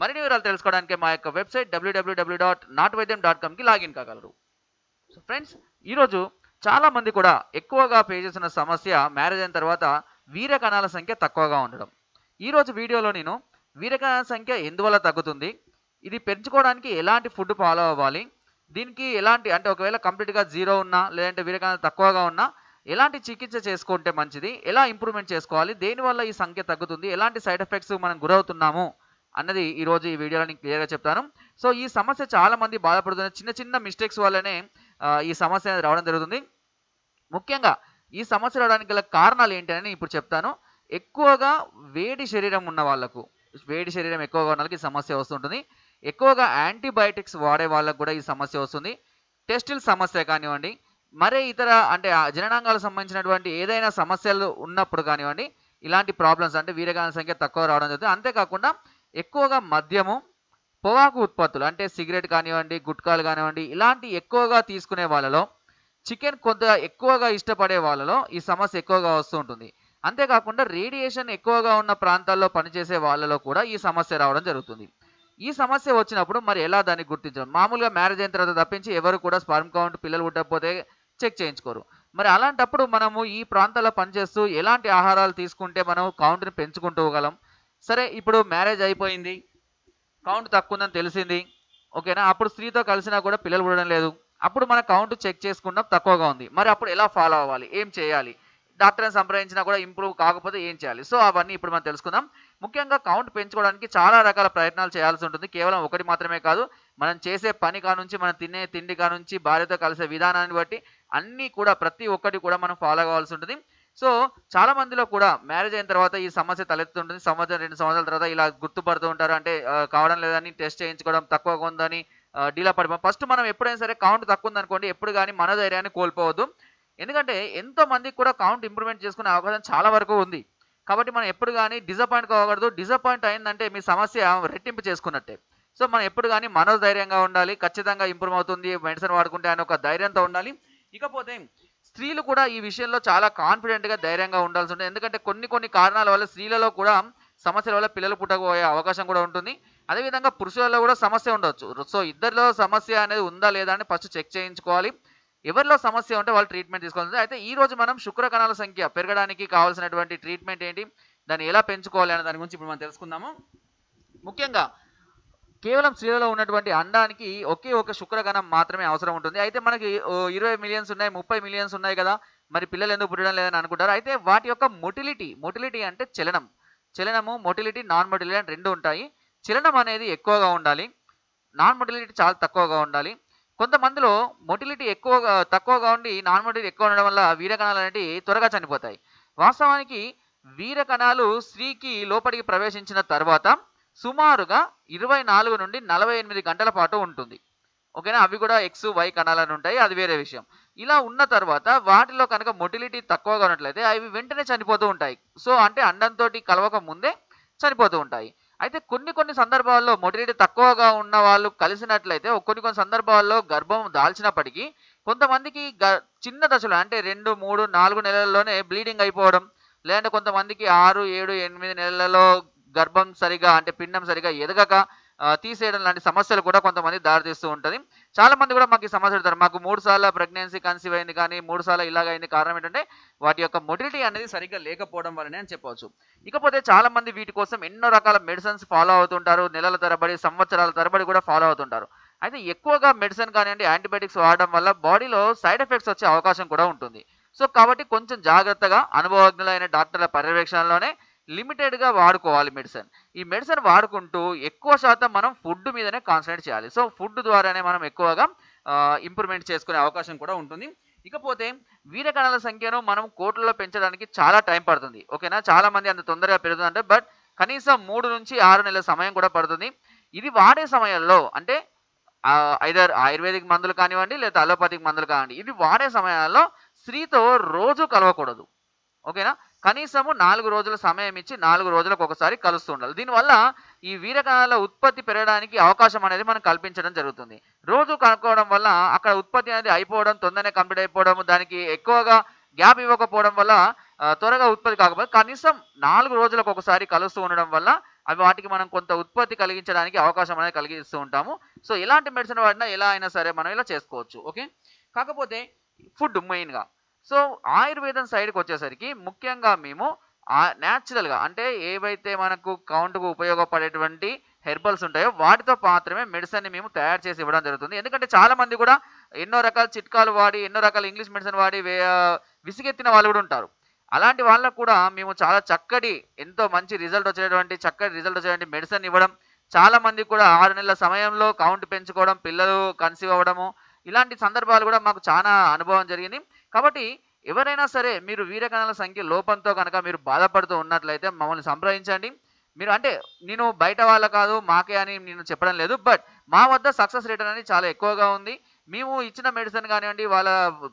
మరిన్ని వివరాలు తెలుసుకోవడానికి మా యొక్క website W W W dot not వైద్యం డాట్ కామ్కి లాగిన్ కాగలరు. సో ఫ్రెండ్స్ ఈరోజు చాలా మంది కూడా ఎక్కువగా పే చేసిన సమస్య మ్యారేజ్ అయిన తర్వాత వీర కణాల సంఖ్య తక్కువగా ఉండడం. ఈరోజు వీడియోలో నేను వీరకణాల సంఖ్య ఎందువల్ల తగ్గుతుంది ఇది పెంచుకోవడానికి ఎలాంటి ఫుడ్ ఫాలో అవ్వాలి దీనికి ఎలాంటి అంటే ఒకవేళ కంప్లీట్గా జీరో ఉన్నా లేదంటే వీరకణాలు తక్కువగా ఉన్నా ఎలాంటి చికిత్స చేసుకుంటే మంచిది ఎలా ఇంప్రూవ్మెంట్ చేసుకోవాలి దేనివల్ల ఈ సంఖ్య తగ్గుతుంది ఎలాంటి సైడ్ ఎఫెక్ట్స్ మనం గురవుతున్నాము అన్నది ఈరోజు ఈ వీడియోలో నేను క్లియర్గా చెప్తాను. సో ఈ సమస్య చాలా మంది బాధపడుతున్న చిన్న చిన్న మిస్టేక్స్ వల్లనే ఈ సమస్య అనేది రావడం జరుగుతుంది. ముఖ్యంగా ఈ సమస్య రావడానికి గల కారణాలు ఏంటి అని ఇప్పుడు చెప్తాను. ఎక్కువగా వేడి శరీరం ఉన్న వాళ్ళకు వేడి శరీరం ఎక్కువగా ఉన్న వాళ్ళకి సమస్య వస్తుంటుంది. ఎక్కువగా యాంటీబయాటిక్స్ వాడే వాళ్ళకు కూడా ఈ సమస్య వస్తుంది. టెస్టిల్ సమస్య కానివ్వండి మరే ఇతర అంటే ఆ జననాంగాలకు సంబంధించినటువంటి ఏదైనా సమస్యలు ఉన్నప్పుడు కానివ్వండి ఇలాంటి ప్రాబ్లమ్స్ అంటే వీరగాన సంఖ్య తక్కువ రావడం జరుగుతుంది. అంతేకాకుండా ఎక్కువగా మద్యము పొగాకు ఉత్పత్తులు అంటే సిగరెట్ కానివ్వండి గుట్కాలు కానివ్వండి ఇలాంటి ఎక్కువగా తీసుకునే వాళ్ళలో చికెన్ కొంత ఎక్కువగా ఇష్టపడే వాళ్ళలో ఈ సమస్య ఎక్కువగా వస్తూ ఉంటుంది. అంతేకాకుండా రేడియేషన్ ఎక్కువగా ఉన్న ప్రాంతాల్లో పనిచేసే వాళ్ళలో కూడా ఈ సమస్య రావడం జరుగుతుంది. ఈ సమస్య వచ్చినప్పుడు మరి ఎలా దాన్ని గుర్తించడం? మామూలుగా మ్యారేజ్ అయిన తర్వాత తప్పించి ఎవరు కూడా స్పర్మ్ కౌంట్ పిల్లలు పుట్టకపోతే చెక్ చేయించుకోరు. మరి అలాంటప్పుడు మనము ఈ ప్రాంతాల్లో పనిచేస్తూ ఎలాంటి ఆహారాలు తీసుకుంటే మనం కౌంట్ని పెంచుకుంటూ గలం? సరే ఇప్పుడు మ్యారేజ్ అయిపోయింది. కౌంట్ తక్కువ ఉందని తెలిసింది. ఓకేనా? అప్పుడు స్త్రీతో కలిసినా కూడా పిల్లలు పుట్టడం లేదు. అప్పుడు మన కౌంట్ చెక్ చేసుకున్నాం తక్కువగా ఉంది. మరి అప్పుడు ఎలా ఫాలో అవ్వాలి? ఏం చేయాలి? డాక్టర్ని సంప్రదించినా కూడా ఇంప్రూవ్ కాకపోతే ఏం చేయాలి? సో అవన్నీ ఇప్పుడు మనం తెలుసుకుందాం. ముఖ్యంగా కౌంట్ పెంచుకోవడానికి చాలా రకాల ప్రయత్నాలు చేయాల్సి ఉంటుంది. కేవలం ఒకటి మాత్రమే కాదు మనం చేసే పని కానుంచి మనం తినే తిండి కానుంచి భార్యతో కలిసే విధానాన్ని బట్టి అన్నీ కూడా ప్రతి ఒక్కటి కూడా మనం ఫాలో కావాల్సి ఉంటుంది. సో చాలా మందిలో కూడా మ్యారేజ్ అయిన తర్వాత ఈ సమస్య తలెత్తుంటుంది సంవత్సరం రెండు సంవత్సరాల తర్వాత ఇలా గుర్తుపడుతూ ఉంటారు. అంటే కావడం లేదని టెస్ట్ చేయించుకోవడం తక్కువగా ఉందని డీలా పడిపో ఫస్ట్ మనం ఎప్పుడైనా సరే కౌంట్ తక్కువ ఉందనుకోండి ఎప్పుడు కానీ మనోధైర్యాన్ని కోల్పోవద్దు. ఎందుకంటే ఎంతో మందికి కూడా కౌంట్ ఇంప్రూవ్మెంట్ చేసుకునే అవకాశం చాలా వరకు ఉంది. కాబట్టి మనం ఎప్పుడు కానీ డిసప్పాయింట్ కాకూడదు డిసప్పాయింట్ అయిందంటే మీ సమస్య రెట్టింపు చేసుకున్నట్టే. సో మనం ఎప్పుడు కానీ మనోధైర్యంగా ఉండాలి. ఖచ్చితంగా ఇంప్రూవ్ అవుతుంది. మెడిసిన్ వాడుకుంటే అని ఒక ధైర్యంతో ఉండాలి. ఇకపోతే స్త్రీలు కూడా ఈ విషయంలో చాలా కాన్ఫిడెంట్గా ధైర్యంగా ఉండాల్సి ఉంటుంది. ఎందుకంటే కొన్ని కొన్ని కారణాల వల్ల స్త్రీలలో కూడా సమస్యల వల్ల పిల్లలు పుట్టకపోయే అవకాశం కూడా ఉంటుంది. అదేవిధంగా పురుషులలో కూడా సమస్య ఉండవచ్చు సో ఇద్దరిలో సమస్య అనేది ఉందా లేదా అని ఫస్ట్ చెక్ చేయించుకోవాలి. ఎవరిలో సమస్య ఉంటే వాళ్ళు ట్రీట్మెంట్ తీసుకోవాలి అయితే ఈ రోజు మనం శుక్ర కణాల సంఖ్య పెరగడానికి కావాల్సినటువంటి ట్రీట్మెంట్ ఏంటి? దాన్ని ఎలా పెంచుకోవాలి అనే దాని గురించి ఇప్పుడు మనం తెలుసుకుందాము. ముఖ్యంగా కేవలం స్త్రీలలో ఉన్నటువంటి అండానికి ఒకే ఒక శుక్రగణం మాత్రమే అవసరం ఉంటుంది. అయితే మనకి ఇరవై మిలియన్స్ ఉన్నాయి ముప్పై మిలియన్స్ ఉన్నాయి కదా మరి పిల్లలు ఎందుకు పుట్టడం లేదని అనుకుంటారు. అయితే వాటి యొక్క మొటిలిటీ మొటిలిటీ అంటే చలనం. చలనము మొటిలిటీ నాన్ మొటిలిటీ అని రెండు ఉంటాయి. చలనం అనేది ఎక్కువగా ఉండాలి. నాన్ మొటిలిటీ చాలా తక్కువగా ఉండాలి. కొంతమందిలో మొటిలిటీ ఎక్కువగా తక్కువగా ఉండి నాన్ మొటిలిటీ ఎక్కువ ఉండడం వల్ల వీరకణాలు అనేవి త్వరగా చనిపోతాయి. వాస్తవానికి వీరకణాలు స్త్రీకి లోపలికి ప్రవేశించిన తర్వాత సుమారుగా ఇరవై నాలుగు నుండి నలభై ఎనిమిది గంటల పాటు ఉంటుంది. ఓకేనా? అవి కూడా ఎక్స్ వై కణాలను ఉంటాయి. అది వేరే విషయం. ఇలా ఉన్న తర్వాత వాటిలో కనుక మొటిలిటీ తక్కువగా ఉన్నట్లయితే అవి వెంటనే చనిపోతూ ఉంటాయి. సో అంటే అండంతో కలవక ముందే చనిపోతూ ఉంటాయి. అయితే కొన్ని కొన్ని సందర్భాల్లో మొటిలిటీ తక్కువగా ఉన్న వాళ్ళు కలిసినట్లయితే కొన్ని కొన్ని సందర్భాల్లో గర్భం దాల్చినప్పటికీ కొంతమందికి గ- చిన్న దశలో అంటే రెండు మూడు నాలుగు నెలల్లోనే బ్లీడింగ్ అయిపోవడం లేదంటే కొంతమందికి ఆరు ఏడు ఎనిమిది నెలలలో గర్భం సరిగా అంటే పిండం సరిగా ఎదగక తీసేయడం లాంటి సమస్యలు కూడా కొంతమంది దారితీస్తూ ఉంటుంది. చాలా మంది కూడా మాకు ఈ ఉంటారు మాకు మూడు సార్లు ప్రెగ్నెన్సీ కన్సీవ్ అయింది కానీ మూడు సార్లు ఇలాగ అయింది కారణం ఏంటంటే వాటి యొక్క మొటిలిటీ అనేది సరిగ్గా లేకపోవడం వల్లనే అని చెప్పవచ్చు. ఇకపోతే చాలా మంది వీటి కోసం ఎన్నో రకాల మెడిసిన్స్ ఫాలో అవుతుంటారు. నెలల తరబడి సంవత్సరాల తరబడి కూడా ఫాలో అవుతుంటారు. అయితే ఎక్కువగా మెడిసిన్ కానివ్వండి యాంటీబయాటిక్స్ వాడడం వల్ల బాడీలో సైడ్ ఎఫెక్ట్స్ వచ్చే అవకాశం కూడా ఉంటుంది. సో కాబట్టి కొంచెం జాగ్రత్తగా అనుభవజ్ఞులైన డాక్టర్ల పర్యవేక్షణలోనే లిమిటెడ్గా వాడుకోవాలి మెడిసిన్. ఈ మెడిసిన్ వాడుకుంటూ ఎక్కువ శాతం మనం ఫుడ్ మీదనే కాన్సన్ట్రేట్ చేయాలి. సో ఫుడ్ ద్వారానే మనం ఎక్కువగా ఇంప్రూవ్మెంట్ చేసుకునే అవకాశం కూడా ఉంటుంది. ఇకపోతే వీర కణాల సంఖ్యను మనం కోట్లలో పెంచడానికి చాలా టైం పడుతుంది. ఓకేనా? చాలా మంది అంత తొందరగా పెరుగుతుందంటే బట్ కనీసం మూడు నుంచి ఆరు నెలల సమయం కూడా పడుతుంది. ఇది వాడే సమయంలో అంటే ఐదర్ ఆయుర్వేదిక్ మందులు కానివ్వండి లేదా అలోపతిక్ మందులు కానివ్వండి ఇది వాడే సమయాల్లో స్త్రీతో రోజు కలవకూడదు. ఓకేనా? కనీసము నాలుగు రోజుల సమయం ఇచ్చి నాలుగు రోజులకు ఒకసారి కలుస్తూ ఉండాలి. దీనివల్ల ఈ వీరకణాల ఉత్పత్తి పెరగడానికి అవకాశం అనేది మనం కల్పించడం జరుగుతుంది. రోజు కనుక్కోవడం వల్ల అక్కడ ఉత్పత్తి అనేది అయిపోవడం తొందరనే కంప్లీట్ అయిపోవడం దానికి ఎక్కువగా గ్యాప్ ఇవ్వకపోవడం వల్ల త్వరగా ఉత్పత్తి కాకపోతే కనీసం నాలుగు రోజులకు ఒకసారి కలుస్తూ ఉండడం వల్ల అవి వాటికి మనం కొంత ఉత్పత్తి కలిగించడానికి అవకాశం అనేది కలిగిస్తూ ఉంటాము. సో ఎలాంటి మెడిసిన్ వాడినా ఎలా అయినా సరే మనం ఇలా చేసుకోవచ్చు. ఓకే? కాకపోతే ఫుడ్ మెయిన్గా సో ఆయుర్వేదం సైడ్కి వచ్చేసరికి ముఖ్యంగా మేము న్యాచురల్గా అంటే ఏవైతే మనకు కౌంట్కు ఉపయోగపడేటువంటి హెర్బల్స్ ఉంటాయో వాటితో మాత్రమే మెడిసిన్ని మేము తయారు చేసి ఇవ్వడం జరుగుతుంది. ఎందుకంటే చాలామంది కూడా ఎన్నో రకాల చిట్కాలు వాడి ఎన్నో రకాల ఇంగ్లీష్ మెడిసిన్ వాడి వే- విసిగెత్తిన వాళ్ళు కూడా ఉంటారు. అలాంటి వాళ్ళకు కూడా మేము చాలా చక్కటి ఎంతో మంచి రిజల్ట్ వచ్చేటువంటి చక్కటి రిజల్ట్ వచ్చేటువంటి మెడిసిన్ ఇవ్వడం చాలా మంది కూడా ఆరు నెలల సమయంలో కౌంట్ పెంచుకోవడం పిల్లలు కన్సీవ్ అవ్వడము ఇలాంటి సందర్భాలు కూడా మాకు చాలా అనుభవం జరిగింది. కాబట్టి ఎవరైనా సరే మీరు వీరకణాల సంఖ్య లోపంతో కనుక మీరు బాధపడుతూ ఉన్నట్లయితే మమ్మల్ని సంప్రదించండి. మీరు అంటే నేను బయట వాళ్ళ కాదు మాకే అని నేను చెప్పడం లేదు. బట్ మా వద్ద సక్సెస్ రేట్ అనేది చాలా ఎక్కువగా ఉంది. మేము ఇచ్చిన మెడిసిన్ కానివ్వండి వాళ్ళ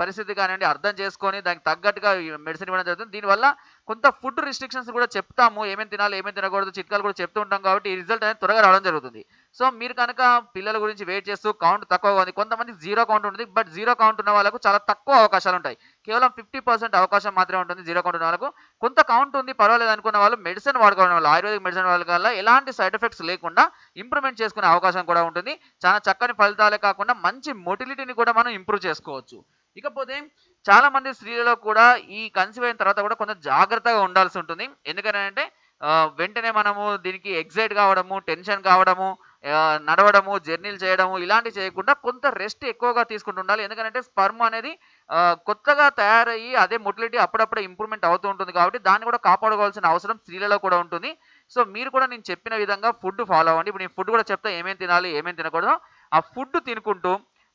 పరిస్థితి కానివ్వండి అర్థం చేసుకొని దానికి తగ్గట్టుగా మెడిసిన్ ఇవ్వడం జరుగుతుంది. దీనివల్ల కొంత ఫుడ్ రిస్ట్రిక్షన్స్ కూడా చెప్తాము. ఏమేమి తినాలి ఏమేమి తినకూడదు చిట్కాలు కూడా చెప్తూ ఉంటాం కాబట్టి ఈ రిజల్ట్ అనేది త్వరగా రావడం జరుగుతుంది. సో మీరు కనుక పిల్లల గురించి వెయిట్ చేస్తూ కౌంట్ తక్కువగా ఉంది కొంతమంది జీరో కౌంట్ ఉంటుంది బట్ జీరో కౌంట్ ఉన్న వాళ్ళకు చాలా తక్కువ అవకాశాలు ఉంటాయి. కేవలం ఫిఫ్టీ పర్సెంట్ అవకాశం మాత్రమే ఉంటుంది జీరో కౌంట్ ఉన్న వాళ్ళకు. కొంత కౌంట్ ఉంది పర్వాలేదు అనుకున్న వాళ్ళు మెడిసిన్ వాడుకోవడం వల్ల ఆయుర్వేదిక్ మెడిసిన్ వాళ్ళ వల్ల ఎలాంటి సైడ్ ఎఫెక్ట్స్ లేకుండా ఇంప్రూవ్మెంట్ చేసుకునే అవకాశం కూడా ఉంటుంది. చాలా చక్కని ఫలితాలే కాకుండా మంచి మొటిలిటీని కూడా మనం ఇంప్రూవ్ చేసుకోవచ్చు. ఇకపోతే చాలా మంది స్త్రీలలో కూడా ఈ కన్సీవ్ అయిన తర్వాత కూడా కొంత జాగ్రత్తగా ఉండాల్సి ఉంటుంది. ఎందుకంటే వెంటనే మనము దీనికి ఎగ్జైట్ కావడము టెన్షన్ కావడము నడవడము జర్నీలు చేయడము ఇలాంటివి చేయకుండా కొంత రెస్ట్ ఎక్కువగా తీసుకుంటూ ఉండాలి. ఎందుకంటే స్పర్మ్ అనేది కొత్తగా తయారయ్యి అదే మొటిలిటీ అప్పుడప్పుడే ఇంప్రూవ్మెంట్ అవుతూ ఉంటుంది కాబట్టి దాన్ని కూడా కాపాడుకోవాల్సిన అవసరం స్త్రీలలో కూడా ఉంటుంది. సో మీరు కూడా నేను చెప్పిన విధంగా ఫుడ్ ఫాలో అవ్వండి. ఇప్పుడు నేను ఫుడ్ కూడా చెప్తా ఏమేమి తినాలి ఏమేమి తినకూడదు. ఆ ఫుడ్ తినుకుంటూ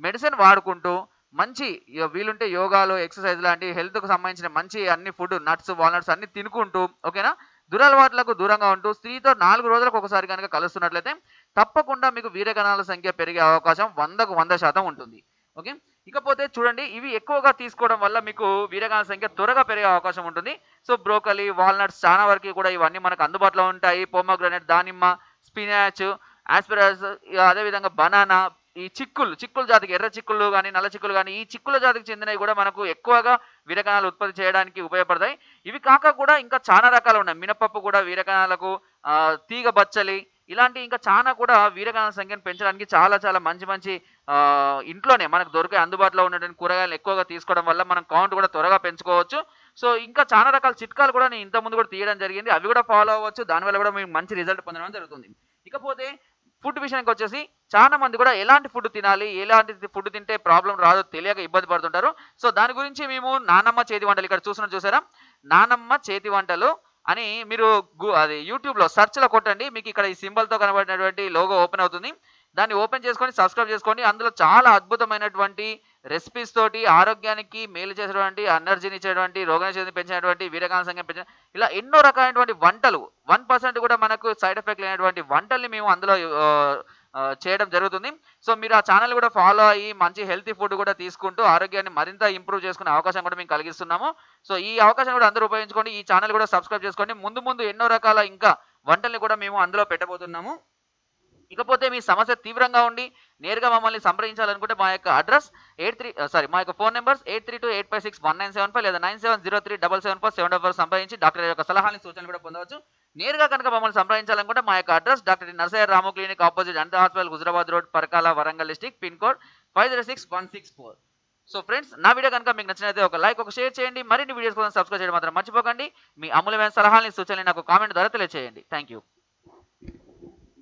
మెడిసిన్ వాడుకుంటూ మంచి వీలుంటే యోగాలు ఎక్సర్సైజ్ లాంటి హెల్త్కు సంబంధించిన మంచి అన్ని ఫుడ్ నట్స్ వాల్నట్స్ అన్ని తినుకుంటూ ఓకేనా? దురలవాట్లకు దూరంగా ఉంటూ స్త్రీతో నాలుగు రోజులకు ఒకసారి కనుక కలుస్తున్నట్లయితే తప్పకుండా మీకు వీరగణాల సంఖ్య పెరిగే అవకాశం వందకు వంద శాతం ఉంటుంది. ఓకే? ఇకపోతే చూడండి ఇవి ఎక్కువగా తీసుకోవడం వల్ల మీకు వీరగణాల సంఖ్య త్వరగా పెరిగే అవకాశం ఉంటుంది. సో బ్రోకలీ వాల్నట్స్ చాలా వరకు కూడా ఇవన్నీ మనకు అందుబాటులో ఉంటాయి. పోమోగ్రనేట్ దానిమ్మ స్పినాచ్ ఆస్పిరస్ అదేవిధంగా బనానా ఈ చిక్కులు చిక్కుల జాతికి ఎర్ర చిక్కులు కానీ నల్ల చిక్కులు కానీ ఈ చిక్కుల జాతికి చెందినవి కూడా మనకు ఎక్కువగా వీరకణాలు ఉత్పత్తి చేయడానికి ఉపయోగపడతాయి. ఇవి కాక కూడా ఇంకా చాలా రకాలు ఉన్నాయి. మినపప్పు కూడా వీరకణాలకు తీగ బచ్చలి ఇలాంటి ఇంకా చాలా కూడా వీరగాన సంఖ్యను పెంచడానికి చాలా చాలా మంచి మంచి ఇంట్లోనే మనకు దొరికే అందుబాటులో ఉన్నటువంటి కూరగాయలు ఎక్కువగా తీసుకోవడం వల్ల మనం కౌంట్ కూడా త్వరగా పెంచుకోవచ్చు. సో ఇంకా చాలా రకాల చిట్కాలు కూడా నేను ఇంతకుముందు కూడా తీయడం జరిగింది. అవి కూడా ఫాలో అవ్వచ్చు. దానివల్ల కూడా మీకు మంచి రిజల్ట్ పొందడం జరుగుతుంది. ఇకపోతే ఫుడ్ విషయానికి వచ్చేసి చాలా మంది కూడా ఎలాంటి ఫుడ్ తినాలి ఎలాంటి ఫుడ్ తింటే ప్రాబ్లం రాదో తెలియక ఇబ్బంది పడుతుంటారు. సో దాని గురించి మేము నానమ్మ చేతి వంటలు ఇక్కడ చూసిన చూసారా? నానమ్మ చేతి వంటలు అని మీరు అది యూట్యూబ్లో సర్చ్లో కొట్టండి. మీకు ఇక్కడ ఈ సింబల్తో కనబడినటువంటి లోగో ఓపెన్ అవుతుంది. దాన్ని ఓపెన్ చేసుకొని సబ్స్క్రైబ్ చేసుకోండి అందులో చాలా అద్భుతమైనటువంటి రెసిపీస్ తోటి ఆరోగ్యానికి మేలు చేసేటువంటి ఎనర్జీని ఇచ్చేటువంటి రోగనిరోధకతని పెంచినటువంటి వీరకాల సంఖ్య పెంచిన ఇలా ఎన్నో రకాలైనటువంటి వంటలు. వన్ పర్సెంట్ కూడా మనకు సైడ్ ఎఫెక్ట్ లేనటువంటి వంటల్ని మేము అందులో చేయడం జరుగుతుంది. సో మీరు ఆ ఛానల్ కూడా ఫాలో అయ్యి మంచి హెల్తీ ఫుడ్ కూడా తీసుకుంటూ ఆరోగ్యాన్ని మరింత ఇంప్రూవ్ చేసుకునే అవకాశం కూడా మేము కలిగిస్తున్నాము. సో ఈ అవకాశం కూడా అందరూ ఉపయోగించుకోండి. ఈ ఛానల్ కూడా సబ్స్క్రైబ్ చేసుకోండి. ముందు ముందు ఎన్నో రకాల ఇంకా వంటల్ని కూడా మేము అందులో పెట్టబోతున్నాము. ఇకపోతే మీ సమస్య తీవ్రంగా ఉండి నేరుగా మమ్మల్ని సంప్రదించాలనుకుంటే మా యొక్క అడ్రస్ ఎయిట్ త్రీ సారీ మా యొక్క phone numbers eight three two eight five six one nine seven five లేదా nine seven zero three double seven four seven double సంప్రదించి డాక్టర్ యొక్క సలహాని సూచనలు కూడా పొందవచ్చు. నేరుగా కనుక మమ్మల్ని సంప్రదించాలనుకుంటే మా యొక్క address doctor Narsaiah Ramu clinic opposite అంత hospital Huzurabad road Parakala Warangal district pin code five zero six one six four. So friends నా వీడియో కనుక మీకు నచ్చినైతే ఒక లైక్ ఒక షేర్ చేయండి. మరిన్ని వీడియోస్ కోసం సబ్స్క్రైబ్ చేయడం మాత్రం మర్చిపోకండి. మీ అమూల్యమైన సలహాలని సూచనలు నాకు కామెంట్ ద్వారా తెలియజేయండి థ్యాంక్ యూ